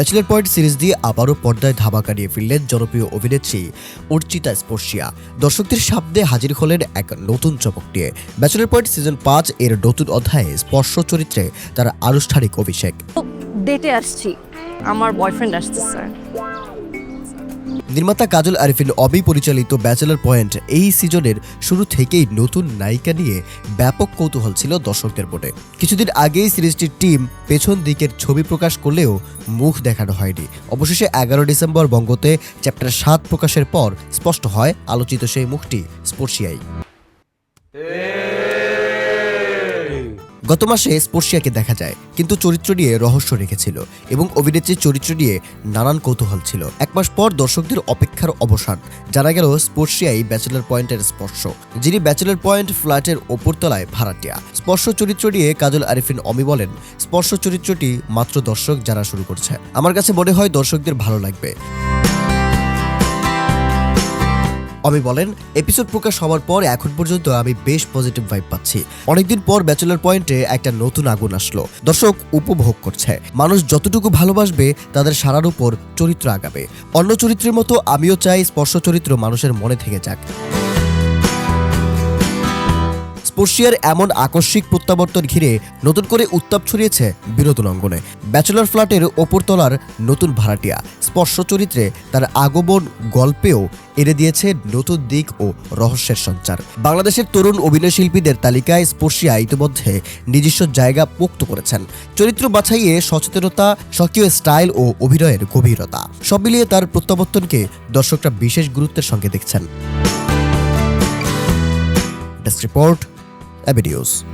Bachelor point series দিয়ে আবারও পর্দায় ধাবা কাটিয়ে ফিরলেন জনপ্রিয় অভিনেত্রী অর্চিতা স্পর্শিয়া। দর্শকদের সামনে হাজির হলেন এক নতুন চমক নিয়ে। ব্যাচেলার পয়েন্ট সিজন পাঁচ এর নতুন অধ্যায়ে স্পর্শ চরিত্রে তার আনুষ্ঠানিক অভিষেক। ডেটে আসছি। আমার বয়ফ্রেন্ড নির্মাতা কাজল আরিফিন অবি পরিচালিত ব্যাচেলর পয়েন্ট এই সিজনের শুরু থেকেই নতুন নায়িকা নিয়ে ব্যাপক কৌতূহল ছিল দর্শকদের মনে। কিছুদিন আগেই সিরিজটির টিম পেছন দিকের ছবি প্রকাশ করলেও মুখ দেখানো হয়নি। অবশেষে এগারো ডিসেম্বর বঙ্গতে চ্যাপ্টার সাত প্রকাশের পর স্পষ্ট হয়, আলোচিত সেই মুখটি স্পর্শিয়াই গত মাসে স্পর্শিয়াকে দেখা যায়, কিন্তু চরিত্র নিয়ে রহস্য রেখেছিল এবং অভিনেত্রীর চরিত্র নিয়ে নানান কৌতূহল ছিল। এক মাস পর দর্শকদের অপেক্ষার অবসান, জানা গেল স্পর্শিয়াই ব্যাচেলর পয়েন্টের স্পর্শ, যিনি ব্যাচেলর পয়েন্ট ফ্ল্যাটের ওপরতলায় ভাড়াটিয়া। স্পর্শ চরিত্র নিয়ে কাজল আরিফিন অমি বলেন, স্পর্শ চরিত্রটি মাত্র দর্শক যারা শুরু করছে। আমার কাছে মনে হয় দর্শকদের ভালো লাগবে। অমি বলেন এপিসোড প্রকাশ হওয়ার পর এখন পর্যন্ত আমি বেশ পজিটিভ ভাইব পাচ্ছি। অনেকদিন পর ব্যাচেলার পয়েন্টে একটা নতুন আগুন আসলো। দর্শক উপভোগ করছে। মানুষ যতটুকু ভালোবাসবে, তাদের সারার উপর চরিত্র আগাবে। অন্য চরিত্রের মতো আমিও চাই স্পর্শ চরিত্র মানুষের মনে থেকে যাক। স্পর্শিয়ার এমন আকস্মিক প্রত্যাবর্তন ঘিরে নতুন করে উত্তাপ ছড়িয়েছে বিনোদন অঙ্গনে। ব্যাচেলর ফ্ল্যাটের ওপরতলার নতুন ভাড়াটিয়া। স্পর্শ চরিত্রে তার আগমন গল্পেও এনে দিয়েছে নতুন দিক ও রহস্যের সঞ্চার। বাংলাদেশের তরুণ অভিনয় শিল্পীদের তালিকায় স্পর্শিয়া ইতিমধ্যে নিজস্ব জায়গা পোক্ত করেছেন। চরিত্র বাছাইয়ে সচেতনতা স্বকীয় স্টাইল ও অভিনয়ের গভীরতা সব মিলিয়ে তার প্রত্যাবর্তনকে দর্শকরা বিশেষ গুরুত্বের সঙ্গে দেখছেন। Desk report Abideus.